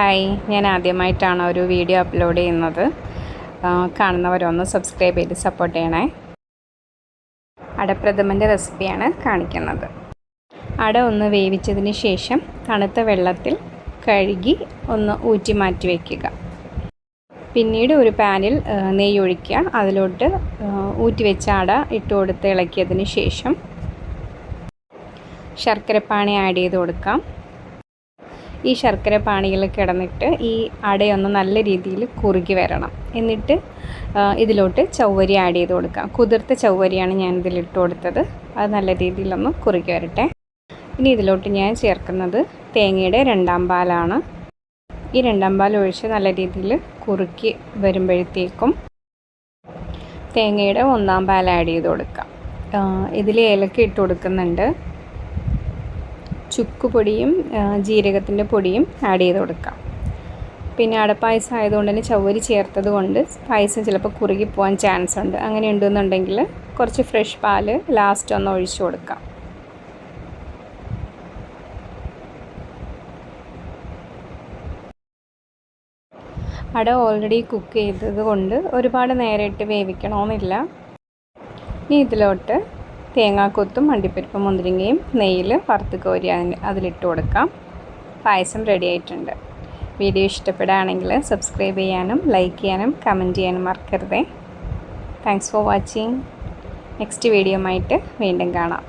Hi. ഞാൻ ആദ്യമായിട്ടാണ് ഒരു വീഡിയോ അപ്ലോഡ് ചെയ്യുന്നത്. കാണുന്നവരൊന്ന് സബ്സ്ക്രൈബ് ചെയ്ത് സപ്പോർട്ട് ചെയ്യണേ. അടപ്രഥമന്റെ റെസിപ്പിയാണ് കാണിക്കുന്നത്. അട ഒന്ന് വേവിച്ചതിന് ശേഷം തണുത്ത വെള്ളത്തിൽ കഴുകി ഒന്ന് ഊറ്റി മാറ്റി വയ്ക്കുക പിന്നീട് ഒരു പാനിൽ നെയ്യ് ഒഴിക്കുക. അതിലോട്ട് ഊറ്റി വെച്ച അട ഇട്ട് കൊടുത്ത് ഇളക്കിയതിന് ശേഷം ശർക്കരപ്പാനി ആഡ് ചെയ്ത് കൊടുക്കാം. ഈ ശർക്കര പാണിയിൽ കിടന്നിട്ട് ഈ അടയൊന്ന് നല്ല രീതിയിൽ കുറുകി വരണം. എന്നിട്ട് ഇതിലോട്ട് ചൗവരി ആഡ് ചെയ്ത് കൊടുക്കാം. കുതിർത്ത ചൗവരിയാണ് ഞാൻ ഇതിലിട്ട് കൊടുത്തത്. അത് നല്ല രീതിയിലൊന്ന് കുറുകി വരട്ടെ. ഇനി ഇതിലോട്ട് ഞാൻ ചേർക്കുന്നത് തേങ്ങയുടെ രണ്ടാം പാലാണ്. ഈ രണ്ടാം പാൽ ഒഴിച്ച് നല്ല രീതിയിൽ കുറുക്കി വരുമ്പോഴത്തേക്കും തേങ്ങയുടെ ഒന്നാം പാൽ ആഡ് ചെയ്ത് കൊടുക്കാം. ഇതിൽ ഏലക്ക ഇട്ട് കൊടുക്കുന്നുണ്ട്. ചുക്കുപൊടിയും പൊടിയും ജീരകത്തിന്റെ പൊടിയും ആഡ് ചെയ്ത് കൊടുക്കാം. പിന്നെ അടപ്പായസം ആയതുകൊണ്ട് തന്നെ ചവരി ചേർത്തത് കൊണ്ട് പായസം ചിലപ്പോൾ കുറുകി പോകാൻ ചാൻസ് ഉണ്ട്. അങ്ങനെ ഉണ്ടെന്നുണ്ടെങ്കിൽ കുറച്ച് ഫ്രഷ് പാൽ ലാസ്റ്റ് ഒന്ന് ഒഴിച്ചു കൊടുക്കാം. അട ഓൾറെഡി കുക്ക് ചെയ്തത് കൊണ്ട് ഒരുപാട് നേരിട്ട് വേവിക്കണമെന്നില്ല. ഇനി ഇതിലോട്ട് തേങ്ങാക്കൊത്തും മണ്ടിപ്പരിപ്പും മുന്തിരിങ്ങയും നെയ്യിൽ വറുത്ത് കോരി അതിന് അതിലിട്ട് കൊടുക്കാം. പായസം റെഡി ആയിട്ടുണ്ട്. വീഡിയോ ഇഷ്ടപ്പെടുകയാണെങ്കിൽ സബ്സ്ക്രൈബ് ചെയ്യാനും ലൈക്ക് ചെയ്യാനും കമന്റ് ചെയ്യാനും മറക്കരുതേ. Thanks for watching next video ആയിട്ട് വീണ്ടും കാണാം.